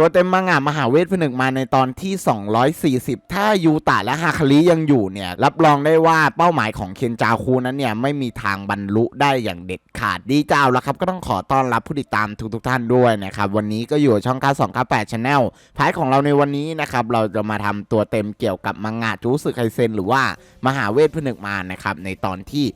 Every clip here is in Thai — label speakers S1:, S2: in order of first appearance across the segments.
S1: ตัวเต็มมังงะมหาเวทผนึกมาในตอนที่ 240 ถ้ายูตะและฮาคาริยังอยู่เนี่ย รับรองได้ว่าเป้าหมายของเคนจาคูนั้นเนี่ย ไม่มีทางบรรลุได้อย่างเด็ดขาดดีเจ้าแล้วครับ ก็ต้องขอต้อนรับผู้ติดตามทุกๆทท่านด้วยนะครับ วันนี้ก็อยู่ช่อง9298 Channel พายของเราในวันนี้นะครับ เราจะมาทำตัวเต็มเกี่ยวกับมังงะจูสึไคเซนหรือว่ามหาเวทผนึกมานะครับในตอนที่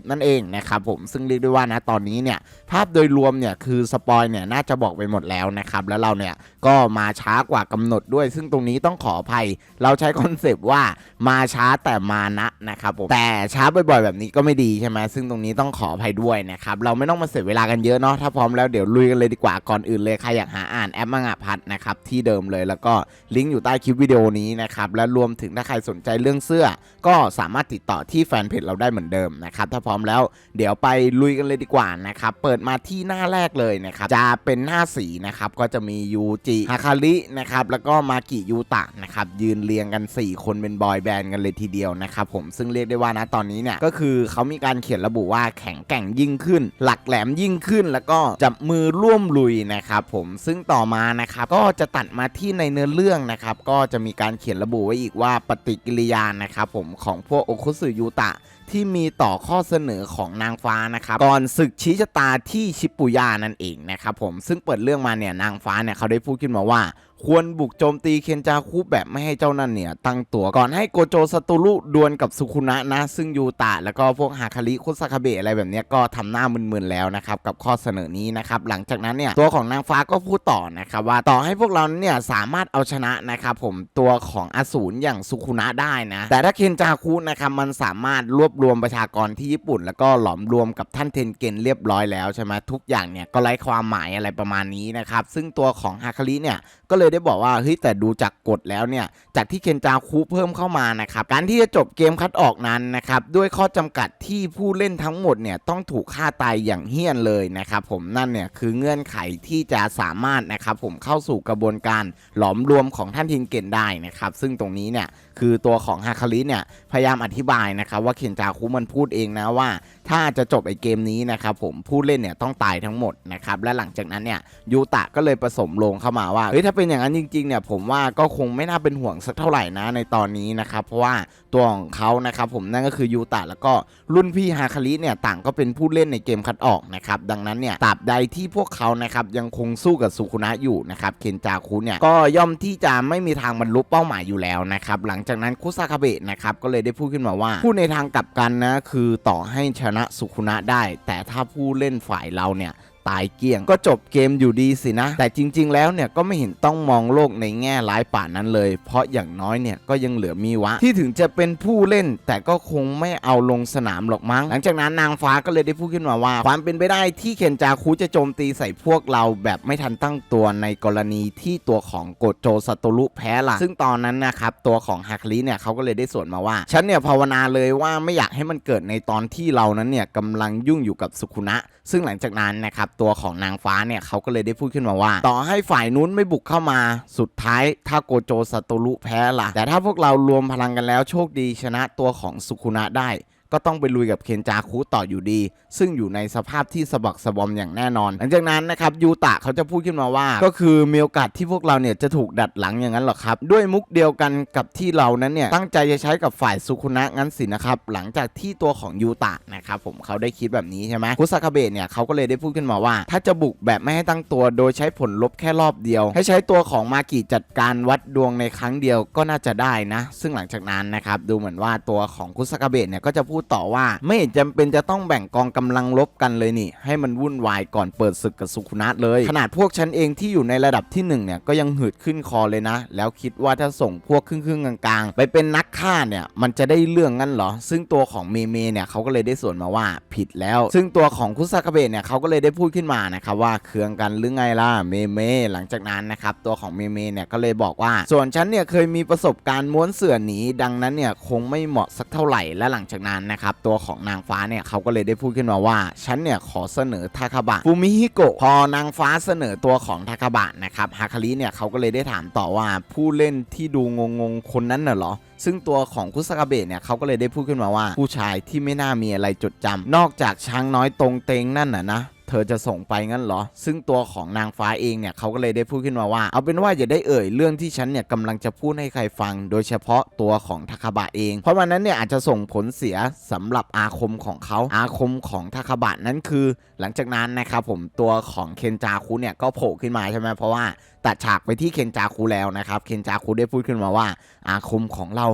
S1: 240 นั่นเองนะครับผมซึ่งเรียกได้ว่านะตอนนี้เนี่ยภาพโดยรวมเนี่ยคือสปอยเนี่ยน่าจะบอกไปหมดแล้วนะครับแล้วเราเนี่ย ก็มาช้ากว่ากำหนดด้วย ซึ่งตรงนี้ต้องขออภัย เราใช้คอนเซปต์ว่ามาช้าแต่มานะนะครับผมแต่ช้าบ่อยๆ แบบนี้ก็ไม่ดีใช่ไหมซึ่งตรงนี้ต้องขออภัยด้วยนะครับเราไม่ต้องมาเสียเวลากันเยอะเนาะถ้าพร้อมแล้วเดี๋ยวลุยกันเลยดีกว่าก่อนอื่นเลยใครอยากหาอ่านแอปมังงะพัดนะครับที่เดิมเลยแล้วก็ลิงก์อยู่ใต้คลิปวิดีโอนี้นะครับและรวมถึงถ้าใครสนใจเรื่องเสื้อ ก็สามารถติดต่อที่แฟนเพจเราได้เหมือนเดิมนะครับถ้าพร้อมแล้วเดี๋ยวไปลุยกันเลยดีกว่านะครับเปิดมาที่หน้าแรกเลยนะครับจะเป็นหน้าสีนะครับก็จะมียูจิฮาคารินะครับแล้วก็มากิยูตะนะครับยืนเรียงกัน 4 คนเป็นบอยแบนด์กันเลยทีเดียวนะครับผมซึ่งเรียกได้ว่านะตอนนี้เนี่ยก็คือเขามีการเขียนระบุว่าแข็งแกร่งยิ่งขึ้น หลักแหลมยิ่งขึ้น แล้วก็จับมือร่วมลุยนะครับผมซึ่งต่อมานะครับก็จะตัดมาที่ในเนื้อเรื่องนะครับก็จะมีการเขียนระบุไว้อีกว่าปฏิกิริยานะครับผมของพวกโอคุสึยูตะ ที่มีต่อข้อเสนอของนางฟ้านะครับก่อนศึกชี้ชะตาที่ชิปุยานั่นเองนะครับผมซึ่งเปิดเรื่องมาเนี่ยนางฟ้าเนี่ยเขาได้พูดขึ้นมาว่าควรบุกโจมตีเคนจาคุแบบไม่ให้เจ้านั่นเนี่ย ตั้งตัวก่อนให้โกโจสตูรุดวลกับสุคุนะนะ ซึ่งยูตะแล้วก็พวกฮาคาริคุสาคาเบะอะไรแบบนี้ก็ทำหน้ามึนๆแล้วนะครับ กับข้อเสนอนี้นะครับ หลังจากนั้นเนี่ย ตัวของนางฟ้าก็พูดต่อนะครับ ว่าต่อให้พวกเราเนี่ยสามารถเอาชนะนะครับผมตัวของอสูรอย่างสุคุนะได้นะ แต่ถ้าเคนจาคุนะครับมันสามารถรวบรวมประชากรที่ญี่ปุ่น แล้วก็หลอมรวมกับท่านเทนเกนเรียบร้อยแล้วใช่ไหมทุกอย่างเนี่ยก็ไร้ความหมายอะไรประมาณนี้นะครับซึ่งตัวของฮาคาริเนี่ยก็เลยได้บอกว่าเฮ้ยแต่ดูจากกฎแล้วเนี่ยจากที่เคนจาคุเพิ่มเข้ามานะครับการที่จะจบเกมคัดออกนั้นนะครับด้วยข้อจำกัดที่ผู้เล่นทั้งหมดเนี่ยต้องถูกฆ่าตายอย่างเฮี้ยนเลยนะครับผมนั่นเนี่ยคือเงื่อนไขที่จะสามารถนะครับผมเข้าสู่กระบวนการหลอมรวมของท่านทินเกนได้นะครับซึ่งตรงนี้เนี่ย คือตัวของฮาคาริเนี่ยพยายามอธิบายนะครับว่าเคนจาคุมันพูดเองนะว่า ถ้าจะจบไอเกมนี้นะครับผมผู้เล่นเนี่ยต้องตายทั้งหมดนะครับและหลังจากนั้นเนี่ยยูตะก็เลยผสมลงเข้ามาว่าเฮ้ยถ้าเป็นอย่างนั้นจริงๆเนี่ยผมว่าก็คงไม่น่าเป็นห่วงสักเท่าไหร่นะในตอนนี้นะครับเพราะว่า ตัวของเขานะครับผมนั่นก็คือยูตะแล้วก็รุ่นพี่ฮาคาริเนี่ยต่างก็เป็นผู้เล่นในเกมคัดออกนะครับดังนั้นเนี่ยตราบใดที่พวกเขานะครับยังคงสู้กับสุคุนะอยู่นะครับเคนจาคุเนี่ยก็ย่อมที่จะไม่มีทางบรรลุเป้าหมายอยู่แล้วนะครับหลังจากนั้นคุซาคาเบะนะครับก็เลยได้พูดขึ้นมาว่าพูดในทางกลับกันนะคือต่อให้ชนะสุคุนะได้ แต่ถ้าผู้เล่นฝ่ายเราเนี่ย ตายเกลี้ยง ก็จบเกมอยู่ดีสินะ แต่จริง ๆ แล้วเนี่ยก็ไม่เห็นต้องมองโลกในแง่ร้ายป่านนั้นเลย เพราะอย่างน้อยเนี่ยก็ยังเหลือมีวะ ที่ถึงจะเป็นผู้เล่น แต่ก็คงไม่เอาลงสนามหรอกมั้ง หลังจากนั้นนางฟ้าก็เลยได้พูดขึ้นมาว่า ความเป็นไปได้ที่เคนจาคุจะโจมตีใส่พวกเราแบบไม่ทันตั้งตัวในกรณีที่ตัวของโกโจสโตรุแพ้ล่ะ ซึ่งตอนนั้นนะครับตัวของฮาคาริเนี่ยเขาก็เลยได้สวนมาว่า ฉันเนี่ยภาวนาเลยว่าไม่อยากให้มันเกิดในตอนที่เรานั้นเนี่ยกำลังยุ่งอยู่กับสุคุนะ ซึ่งหลังจากนั้นนะครับตัวของนางฟ้าเนี่ยเขาก็เลยได้พูดขึ้นมาว่า ต่อให้ฝ่ายนู้นไม่บุกเข้ามา สุดท้ายถ้าโกโจสโตรุแพ้ล่ะ แต่ถ้าพวกเรารวมพลังกันแล้วโชคดีชนะตัวของสุคุนะได้ ก็ต้องไปลุยกับเคนจาคุต่ออยู่ดี ซึ่งอยู่ในสภาพที่สะบักสะบอมอย่างแน่นอน หลังจากนั้นนะครับยูตะเขาจะพูดขึ้นมาว่า ก็คือมีโอกาสที่พวกเราเนี่ยจะถูกดัดหลังอย่างนั้นหรอครับ ด้วยมุกเดียวกันกับที่เรานั้นเนี่ยตั้งใจจะใช้กับฝ่ายสุคุนะงั้นสินะครับหลังจากที่ตัวของยูตะนะครับผมเขาได้คิดแบบนี้ใช่ไหมคุซาคาเบะเนี่ยเขาก็เลยได้พูดขึ้นมาว่า ถ้าจะบุกแบบไม่ให้ตั้งตัว โดยใช้ผลลบแค่รอบเดียว ให้ใช้ตัวของมากิจัดการวัดดวงในครั้งเดียวก็น่าจะได้นะ ซึ่งหลังจากนั้นนะครับดูเหมือนว่าตัวของคุซากาเบะเนี่ยก็จะพูดูดต่อว่า ไม่เห็นจำเป็นจะต้องแบ่งกองกำลังลบกันเลยนี่ ให้มันวุ่นวายก่อนเปิดศึกกับสุคุนะเลย ขนาดพวกฉันเองที่อยู่ในระดับที่หนึ่งเนี่ยก็ยังหืดขึ้นคอเลยนะ แล้วคิดว่าถ้าส่งพวกครึ่งๆกลางๆ ไปเป็นนักฆ่าเนี่ยมันจะได้เรื่องงั้นเหรอ ซึ่งตัวของเมเมเนี่ยเขาก็เลยได้ส่วนมาว่าผิดแล้ว ซึ่งตัวของคุซากาเบะเนี่ยเขาก็เลยได้พูดขึ้นมานะครับว่าเคืองกันหรือไงล่ะเมเมหลังจากนั้นนะครับตัวของเมเมเนี่ยก็เลยบอกว่า ส่วนฉันเนี่ยเคยมีประสบการณ์ม้วนเสื่อหนีดังนั้นเนี่ยคงไม่เหมาะสักเท่าไหร่และหลังจากนั้นนะครับตัวของนางฟ้าเนี่ยเขาก็เลยได้พูดขึ้นมาว่า ฉันเนี่ยขอเสนอทาคาบะฟูมิฮิโกะพอนางฟ้าเสนอตัวของทาคาบะนะครับฮาคาริเนี่ยเขาก็เลยได้ถามต่อว่าผู้เล่นที่ดูงงๆคนนั้นน่ะเหรอซึ่งตัวของคุสกาเบะเนี่ยเขาก็เลยได้พูดขึ้นมาว่า ผู้ชายที่ไม่น่ามีอะไรจดจำนอกจากช้างน้อยตรงเตงนั่นน่ะนะ เธอจะส่งไปงั้นเหรอ ซึ่งตัวของนางฟ้าเองเนี่ยเขาก็เลยได้พูดขึ้นมาว่า เอาเป็นว่าอย่าได้เอ่ยเรื่องที่ฉันเนี่ยกำลังจะพูดให้ใครฟัง โดยเฉพาะตัวของทาคาบะเอง เพราะวันนั้นเนี่ยอาจจะส่งผลเสียสำหรับอาคมของเขา อาคมของทาคาบะนั้นคือ หลังจากนั้นนะครับผมตัวของเคนจาคุเนี่ยก็โผล่ขึ้นมาใช่ไหมเพราะว่าตัดฉากไปที่เคนจาคุแล้วนะครับ เคนจาคุได้พูดขึ้นมาว่า อาคมของเรา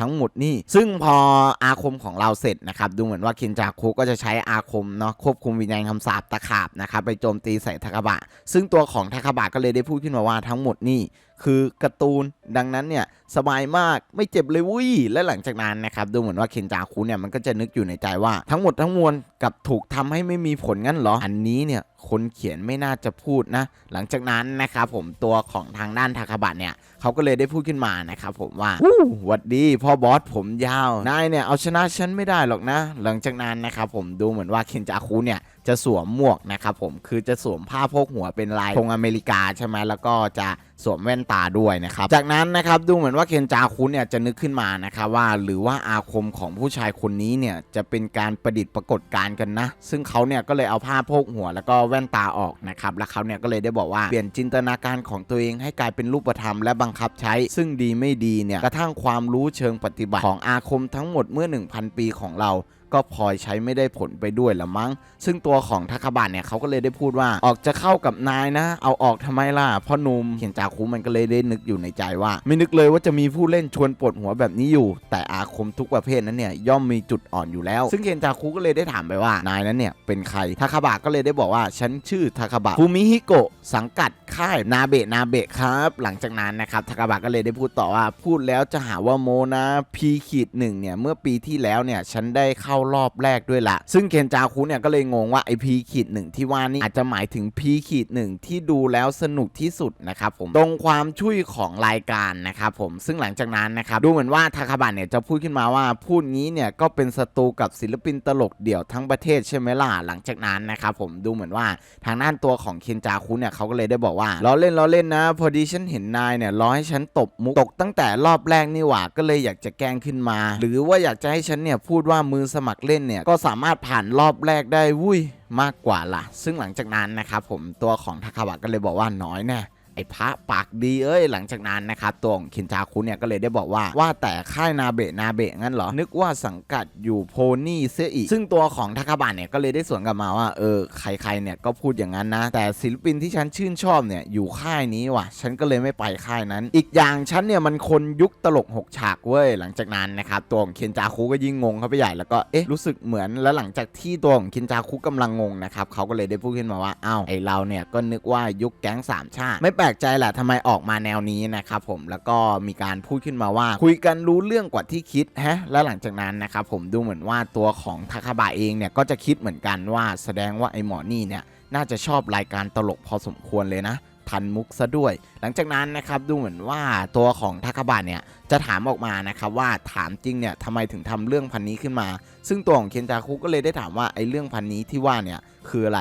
S1: ทั้งหมดนี่ ซึ่งพออาคมของเราเสร็จนะครับดูเหมือนว่าเคนจาคุก็จะใช้อาคมเนาะควบคุมวิญญาณคำสาปตะขาบนะครับไปโจมตีใส่ทาคาบะ ซึ่งตัวของทาคาบะก็เลยได้พูดขึ้นมาว่าทั้งหมดนี่คือการ์ตูนดังนั้นเนี่ยสบายมากไม่เจ็บเลยวุ้ยและหลังจากนั้นนะครับดูเหมือนว่าเคนจาคุเนี่ยมันก็จะนึกอยู่ในใจว่าทั้งหมดทั้งมวลกับถูกทำให้ไม่มีผลงั้นเหรออันนี้เนี่ยคนเขียนไม่น่าจะพูดนะ หลังจากนั้นนะครับผมตัวของทางด้านทาคาบะเนี่ยเขาก็เลยได้พูดขึ้นมานะครับผมว่าวู้หวัดดีพ่อบอสผมยาวนายเนี่ยเอาชนะฉันไม่ได้หรอกนะ หลังจากนั้นนะครับผมดูเหมือนว่าเคนจาคุเนี่ยจะสวมหมวกนะครับผมคือจะสวมผ้าโพกหัวเป็นลายธงอเมริกาใช่ไหมแล้วก็จะสวมแว่นตาด้วยนะครับ จากนั้นนะครับดูเหมือนว่าเคนจาคุเนี่ยจะนึกขึ้นมานะครับว่าหรือว่าอาคมของผู้ชายคนนี้เนี่ยจะเป็นการประดิษฐ์ปรากฏการณ์กันนะ ซึ่งเขาเนี่ยก็เลยเอาผ้าโพกหัวแล้วก็แว่นตาออกนะครับแล้วเขาเนี่ยก็เลยได้บอกว่าเปลี่ยนจินตนาการของตัวเองให้กลายเป็นรูปธรรมและบังคับใช้ ซึ่งดีไม่ดีเนี่ยกระทั่งความรู้เชิงปฏิบัติของอาคมทั้งหมดเมื่อ 1,000 ปีของเรา ก็พลอยใช้ไม่ได้ผลไปด้วยละมั้ง ซึ่งตัวของทาคาบะเนี่ยเขาก็เลยได้พูดว่าออกจะเข้ากับนายนะ เอาออกทำไมล่ะพ่อหนุ่มเขียนจาคุมันก็เลยได้นึกอยู่ในใจว่า ไม่นึกเลยว่าจะมีผู้เล่นชวนปวดหัวแบบนี้อยู่ แต่อาคมทุกประเภทนั้นเนี่ยย่อมมีจุดอ่อนอยู่แล้ว ซึ่งเขียนจาคุก็เลยได้ถามไปว่านายนั้นเนี่ยเป็นใครทาคาบะก็เลยได้บอกว่าฉันชื่อทาคาบะฟูมิฮิโกะสังกัดค่ายนาเบะนาเบะครับ หลังจากนั้นนะครับทาคาบะก็เลยได้พูดต่อว่าพูดแล้วจะหาว่าโมนะพีขีดหนึ่งเนี่ยเมื่อปีที่แล้วเนี่ยฉันได้เข้ารอบแรกด้วยละซึ่งเคนจาคุเนี่ยก็เลยงงว่าไอพีขีดหนึ่งที่ว่านี่อาจจะหมายถึงพีขีดหนึ่งที่ดูแล้วสนุกที่สุดนะครับผมตรงความช่วยของรายการนะครับผมซึ่งหลังจากนั้นนะครับดูเหมือนว่าทาคาบะเนี่ยจะพูดขึ้นมาว่าพูดงี้เนี่ยก็เป็นศัตรูกับศิลปินตลกเดี่ยวทั้งประเทศใช่ไหมล่ะหลังจากนั้นนะครับผมดูเหมือนว่าทางด้านตัวของเคนจาคุเนี่ยเขาก็เลยได้บอกว่าล้อเล่นล้อเล่นนะ พอดีฉันเห็นนายเนี่ยล้อให้ฉันตบมุกตกตั้งแต่รอบแรกนี่หว่าก็เลยอยากจะแกล้งขึ้นมา หรือว่าอยากจะให้ฉันเนี่ยพูดว่ามือสมัครเล่นเนี่ยก็สามารถผ่านรอบแรกได้วุ้ยมากกว่าล่ะ ซึ่งหลังจากนั้นนะครับผมตัวของทาคาวะก็เลยบอกว่าน้อยแน่ ไอ้พระปากดีเอ้ยหลังจากนั้นนะครับตัวของคินจาคุเนี่ยก็เลยได้บอกว่าว่าแต่ค่ายนาเบะนาเบะงั้นเหรอนึกว่าสังกัดอยู่โพนี่เสียอีก ซึ่งตัวของทาคาบะเนี่ยก็เลยได้สวนกลับมาว่าเออใครๆเนี่ยก็พูดอย่างนั้นนะ แต่ศิลปินที่ฉันชื่นชอบเนี่ยอยู่ค่ายนี้ว่ะ ฉันก็เลยไม่ไปค่ายนั้น อีกอย่างฉันเนี่ยมันคนยุคตลกหกฉากเว้ยหลังจากนั้นนะครับตัวของเคนจาคุก็ยิ่งงงเข้าไปใหญ่แล้วก็เอ๊ะรู้สึกเหมือนแล้วหลังจากที่ตัวของเคนจาคุกำลังงงนะครับเขาก็เลยได้พูดขึ้นมาว่าอ้าวไอเราเนี่ยก็นึกว่ายุคแก๊งสามชาติไม่แปลลกใจแหละทำไมออกมาแนวนี้นะครับผมแล้วก็มีการพูดขึ้นมาว่า คุยกันรู้เรื่องกว่าที่คิดฮะแล้วหลังจากนั้นนะครับผมดูเหมือนว่าตัวของทาคาบะเองเนี่ยก็จะคิดเหมือนกันว่าแสดงว่าไอ้หมอนี่เนี่ยน่าจะชอบรายการตลกพอสมควรเลยนะทันมุกซะด้วย หลังจากนั้นนะครับดูเหมือนว่าตัวของทาคาบะเนี่ยจะถามออกมานะครับว่าถามจริงเนี่ยทำไมถึงทำเรื่องพันนี้ขึ้นมา ซึ่งตัวของเคนจาคุก็เลยได้ถามว่าไอ้เรื่องพันนี้ที่ว่าเนี่ยคืออะไร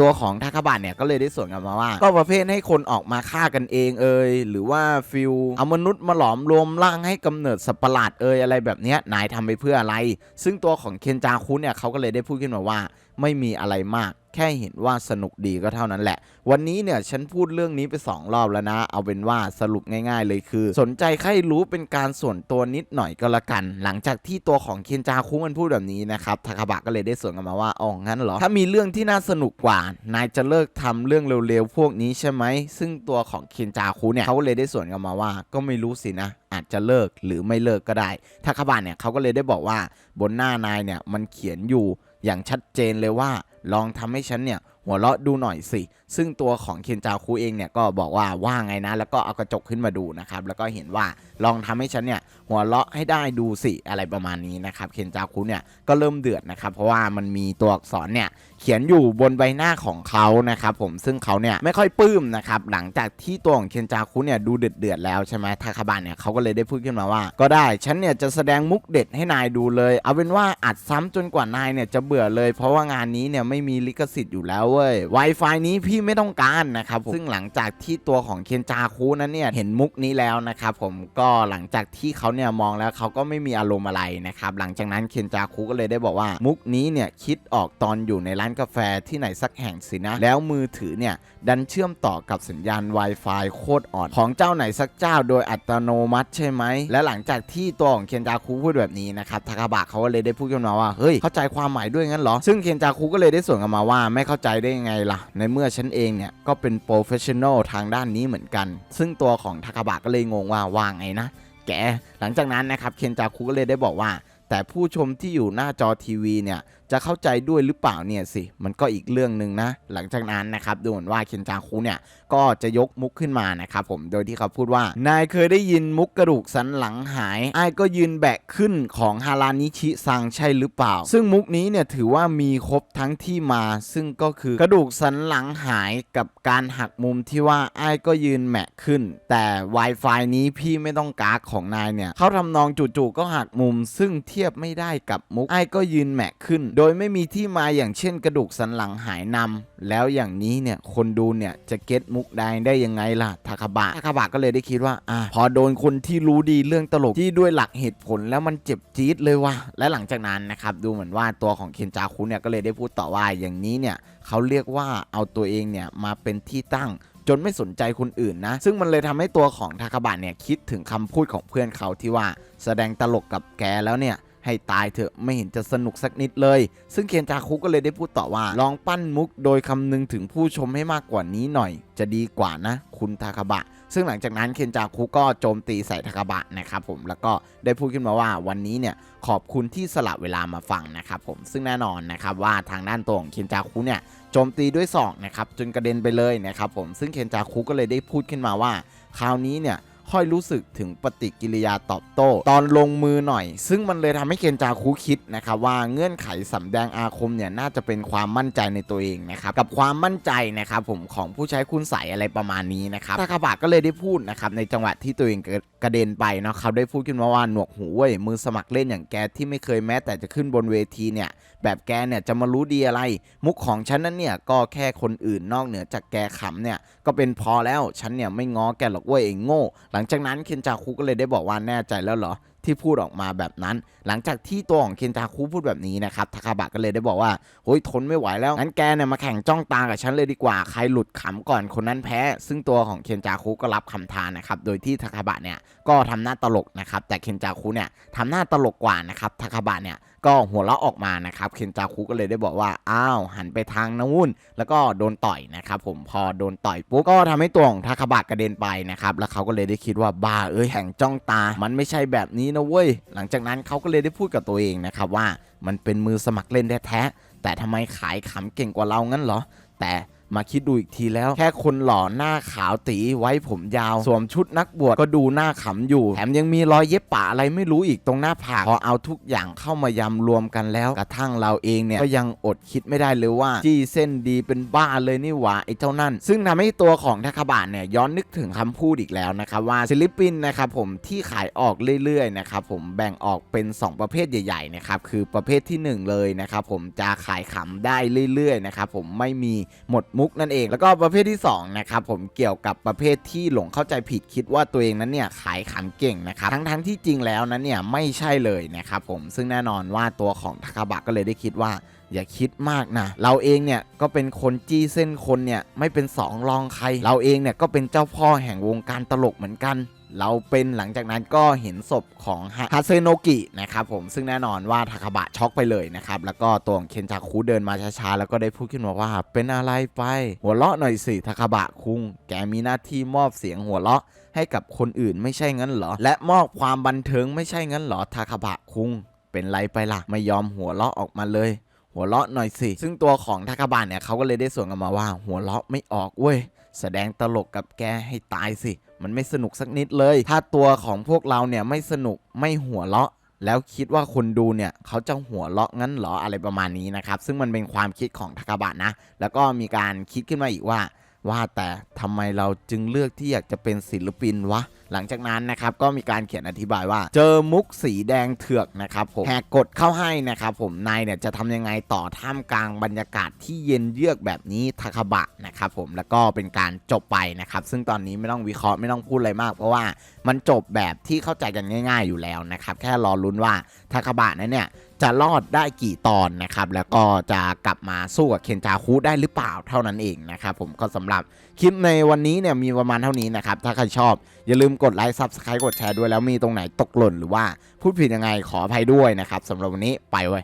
S1: ตัวของทาคาบะเนี่ยก็เลยได้สวนกลับมาว่า ก็ประเภทให้คนออกมาฆ่ากันเองเอ่ยหรือว่าฟิลเอามนุษย์มาหลอมรวมร่างให้กำเนิดสัตว์ประหลาดเอ่ยอะไรแบบนี้นายทำไปเพื่ออะไร ซึ่งตัวของเคนจาคุเนี่ยเขาก็เลยได้พูดขึ้นมาว่า ไม่มีอะไรมาก ค่เห็นว่าสนุกดีก็เท่านั้นแหละ วันนี้เนี่ยฉันพูดเรื่องนี้ไปสองรอบแล้วนะ เอาเป็นว่าสรุปง่าย ๆ เลยคือ สนใจใครรู้เป็นการส่วนตัวนิดหน่อยก็แล้วกัน หลังจากที่ตัวของเคนจาคุมันพูดแบบนี้นะครับทาคาบะก็เลยได้สวนกลันมาว่าอ๋องั้นเหรอถ้ามีเรื่องที่น่าสนุกกว่านายจะเลิกทำเรื่องเร็วๆพวกนี้ใช่ไหมซึ่งตัวของเคนจาคุเนี่ยเขาเลยได้สวนกลันมาว่า ก็ไม่รู้สินะอาจจะเลิกหรือไม่เลิกก็ได้ทาคาบะเนี่ยเขาก็เลยได้บอกว่าบนหน้านายเนี่ยมันเขียนอยู่ อย่างชัดเจนเลยว่า ลองทำให้ฉันเนี่ยหัวเราะดูหน่อยสิซึ่งตัวของเคนจาคุเองเนี่ยก็บอกว่าว่าไงนะ แล้วก็เอากระจกขึ้นมาดูนะครับ แล้วก็เห็นว่าลองทำให้ฉันเนี่ยหัวเราะให้ได้ดูสิอะไรประมาณนี้นะครับเคนจาคุเนี่ยก็เริ่มเดือดนะครับ เพราะว่ามันมีตัวอักษรเนี่ยเขียนอยู่บนใบหน้าของเขานะครับผมซึ่งเขาเนี่ยไม่ค่อยปลื้มนะครับหลังจากที่ตัวของเคนจาคุเนี่ยดูเดือดเดือดแล้วใช่ไหมทาคาบะเนี่ยเขาก็เลยได้พูดขึ้นมาว่า ก็ได้ฉันเนี่ยจะแสดงมุกเด็ดให้นายดูเลย เอาเป็นว่าอัดซ้ำจนกว่านายเนี่ยจะเบื่อเลย เพราะว่างานนี้เนี่ยไม่มีลิขสิทธิ์อยู่แล้วเว้ย Wi-Fi นี้พี่พี่ไม่ต้องการนะครับซึ่งหลังจากที่ตัวของเคนจาคุนั้นเนี่ยเห็นมุกนี้แล้วนะครับผมก็หลังจากที่เขาเนี่ยมองแล้วเขาก็ไม่มีอารมณ์อะไรนะครับหลังจากนั้นเคนจาคุก็เลยได้บอกว่ามุกนี้เนี่ยคิดออกตอนอยู่ในร้านกาแฟที่ไหนสักแห่งสินะ แล้วมือถือเนี่ยดันเชื่อมต่อกับสัญญาณ Wi-Fi โคตรอ่อนของเจ้าไหนสักเจ้าโดยอัตโนมัติใช่ไหม และหลังจากที่ตัวของเคนจาคุพูดแบบนี้นะครับทากาบะเขาก็เลยได้พูดขึ้นมาว่าเฮ้ยเข้าใจความหมายด้วยงั้นเหรอ ซึ่งเคนจาคุก็เลยได้ส่วนกลันมาว่าไม่เข้าใจได้ยังไงล่ะ ในเมื่อฉันเองเนี่ยก็เป็นโปรเฟชชั่นอลทางด้านนี้เหมือนกัน ซึ่งตัวของทากาบะก็เลยงงว่าว่าไงนะ แก หลังจากนั้นนะครับเคนจาคุก็เลยได้บอกว่า แต่ผู้ชมที่อยู่หน้าจอทีวีเนี่ย จะเข้าใจด้วยหรือเปล่าเนี่ยสิ มันก็อีกเรื่องหนึ่งนะ หลังจากนั้นนะครับดูเหมือนว่าเคนจางคุเนี่ยก็จะยกมุกขึ้นมานะครับผมโดยที่เขาพูดว่า นายเคยได้ยินมุกกระดูกสันหลังหายไอ้ายก็ยืนแบกขึ้นของฮารานิชิซังใช่หรือเปล่า ซึ่งมุกนี้เนี่ยถือว่ามีครบทั้งที่มา ซึ่งก็คือกระดูกสันหลังหายกับการหักมุมที่ว่าไอ้ายก็ยืนแหมะขึ้น แต่ Wi-Fi นี้พี่ไม่ต้องกากของนายเนี่ยเขาทำนองจู่ๆก็หักมุม ซึ่งเทียบไม่ได้กับมุกไอ้ายก็ยืนแหมะขึ้นโดยไม่มีที่มาอย่างเช่นกระดูกสันหลังหายนำแล้วอย่างนี้เนี่ยคนดูเนี่ยจะเก็ตมุกได้ได้ยังไงล่ะทาคาบะทาคาบะก็เลยได้คิดว่าอะพอโดนคนที่รู้ดีเรื่องตลกที่ด้วยหลักเหตุผลแล้วมันเจ็บจี๊ดเลยว่ะและหลังจากนั้นนะครับดูเหมือนว่าตัวของเคนจาคุเนี่ยก็เลยได้พูดต่อว่าอย่างนี้เนี่ยเขาเรียกว่าเอาตัวเองเนี่ยมาเป็นที่ตั้งจนไม่สนใจคนอื่นนะ ซึ่งมันเลยทำให้ตัวของทาคาบะเนี่ยคิดถึงคำพูดของเพื่อนเขาที่ว่าแสดงตลกกับแกแล้วเนี่ย ให้ตายเถอะไม่เห็นจะสนุกสักนิดเลย ซึ่งเคนจาคุก็เลยได้พูดต่อว่า ลองปั้นมุกโดยคำนึงถึงผู้ชมให้มากกว่านี้หน่อย จะดีกว่านะ คุณทาคาบะ ซึ่งหลังจากนั้นเคนจาคุก็โจมตีใส่ทาคาบะนะครับผมแล้วก็ได้พูดขึ้นมาว่าวันนี้เนี่ยขอบคุณที่สละเวลามาฟังนะครับผมซึ่งแน่นอนนะครับว่าทางด้านตัวของเคนจาคุเนี่ยโจมตีด้วยศอกนะครับจนกระเด็นไปเลยนะครับผมซึ่งเคนจาคุก็เลยได้พูดขึ้นมาว่า คราวนี้เนี่ย ค่อยรู้สึกถึงปฏิกิริยาตอบโต้ ตอนลงมือหน่อย ซึ่งมันเลยทำให้เคนจาคุคิดนะครับว่าเงื่อนไขสำแดงอาคมเนี่ยน่าจะเป็นความมั่นใจในตัวเองนะครับกับความมั่นใจนะครับผมของผู้ใช้คุณใสอะไรประมาณนี้นะครับทาคาบะก็เลยได้พูดนะครับในจังหวะที่ตัวเองกระเด็นไปเนาะเขาได้พูดขึ้นมาว่าหนวกหูเว้ยมือสมัครเล่นอย่างแกที่ไม่เคยแม้แต่จะขึ้นบนเวทีเนี่ยแบบแกเนี่ยจะมารู้ดีอะไร มุกของฉันนั้นเนี่ยก็แค่คนอื่นนอกเหนือจากแกขำเนี่ยก็เป็นพอแล้วฉันเนี่ยไม่ง้อแกหรอกเว้ยเองโง่หลังจากนั้นเคนจาคุก็เลยได้บอกว่าแน่ใจแล้วเหรอ ที่พูดออกมาแบบนั้น หลังจากที่ตัวของเคนจาคุพูดแบบนี้นะครับทาคาบะก็เลยได้บอกว่าโอ้ยทนไม่ไหวแล้วงั้นแกเนี่ยมาแข่งจ้องตากับฉันเลยดีกว่าใครหลุดขำก่อนคนนั้นแพ้ ซึ่งตัวของเคนจาคุก็รับคำทานนะครับโดยที่ทาคาบะเนี่ยก็ทำหน้าตลกนะครับแต่เคนจาคุเนี่ยทำหน้าตลกกว่านะครับทาคาบะเนี่ยก็หัวเราะออกมานะครับเคนจาคุก็เลยได้บอกว่าอ้าวหันไปทางนู้นแล้วก็โดนต่อยนะครับผมพอโดนต่อยปุ๊บก็ทำให้ตัวของทาคาบะกระเด็นไปนะครับแล้วเขาก็เลยได้คิดว่าบ้าเอ้ยแห่งจ้องตา มันไม่ใช่แบบนี้นะเว้ย หลังจากนั้นเขาก็เลยได้พูดกับตัวเองนะครับว่ามันเป็นมือสมัครเล่นแท้ๆแต่ทำไมขายขำเก่งกว่าเรางั้นเหรอ แต่ มาคิดดูอีกทีแล้วแค่คนหล่อหน้าขาวตีไว้ผมยาว สวมชุดนักบวชก็ดูหน้าขำอยู่ แถมยังมีรอยเย็บป่าอะไรไม่รู้อีกตรงหน้าผากพอเอาทุกอย่างเข้ามายำรวมกันแล้ว กระทั่งเราเองเนี่ยก็ยังอดคิดไม่ได้เลยว่า จี้เส้นดีเป็นบ้าเลยนี่หว่าไอ้เจ้านั่น ซึ่งทำให้ตัวของทาคาบะเนี่ยย้อนนึกถึงคำพูดอีกแล้วนะครับว่าศิลปินนะครับผมที่ขายออกเรื่อยๆนะครับผมแบ่งออกเป็น 2 ประเภทใหญ่ๆนะครับคือประเภทที่ 1 เลยนะครับผมจะขายขำได้เรื่อยๆนะครับผมไม่มีหมดมุกนั่นเอง แล้วก็ประเภทที่2นะครับผมเกี่ยวกับประเภทที่หลงเข้าใจผิดคิดว่าตัวเองนั้นเนี่ยขายขำเก่งนะครับทั้งๆที่จริงแล้วนั้นเนี่ยไม่ใช่เลยนะครับผมซึ่งแน่นอนว่าตัวของทาคาบะก็เลยได้คิดว่าอย่าคิดมากนะ เราเองเนี่ยก็เป็นคนจี้เส้นคนเนี่ยไม่เป็นสองรองใคร เราเองเนี่ยก็เป็นเจ้าพ่อแห่งวงการตลกเหมือนกัน เราเป็นหลังจากนั้นก็เห็นศพของฮาเซโนกินะครับผมซึ่งแน่นอนว่าทาคาบะช็อกไปเลยนะครับแล้วก็ตัวของเคนจาคุเดินมาช้าๆแล้วก็ได้พูดขึ้นมาว่า เป็นอะไรไป หัวเราะหน่อยสิทาคาบะคุง แกมีหน้าที่มอบเสียงหัวเราะให้กับคนอื่นไม่ใช่งั้นเหรอ และมอบความบันเทิงไม่ใช่งั้นเหรอทาคาบะคุง เป็นไรไปล่ะไม่ยอมหัวเราะออกมาเลยหัวเราะหน่อยสิ ซึ่งตัวของทาคาบะเนี่ยเขาก็เลยได้สวนกลันมาว่า หัวเราะไม่ออกเว้ย แสดงตลกกับแกให้ตายสิ มันไม่สนุกสักนิดเลย ถ้าตัวของพวกเราเนี่ยไม่สนุกไม่หัวเราะแล้วคิดว่าคนดูเนี่ยเขาจะหัวเราะงั้นเหรออะไรประมาณนี้นะครับซึ่งมันเป็นความคิดของทากาบะนะ แล้วก็มีการคิดขึ้นมาอีกว่า ว่าแต่ทำไมเราจึงเลือกที่อยากจะเป็นศิลปินวะ หลังจากนั้นนะครับก็มีการเขียนอธิบายว่า เจอมุกสีแดงเถือกนะครับผมแหกกดเข้าให้นะครับผมนายเนี่ยจะทำยังไงต่อท่ามกลางบรรยากาศที่เย็นเยือกแบบนี้ทาคาบะนะครับผมแล้วก็เป็นการจบไปนะครับซึ่งตอนนี้ไม่ต้องวิเคราะห์ไม่ต้องพูดอะไรมาก เพราะว่ามันจบแบบที่เข้าใจกันง่าย ๆอยู่แล้วนะครับแค่รอลุ้นว่าทาคาบะนั้นเนี่ย จะรอดได้กี่ตอนนะครับ แล้วก็จะกลับมาสู้กับเคนจาคุได้หรือเปล่าเท่านั้นเองนะครับ ผมก็สำหรับคลิปในวันนี้เนี่ยมีประมาณเท่านี้นะครับ ถ้าใครชอบ อย่าลืมกดไลค์ซับสไครต์กดแชร์ด้วยแล้วมีตรงไหนตกหล่นหรือว่าพูดผิดยังไงขออภัยด้วยนะครับสำหรับวันนี้ไปเว้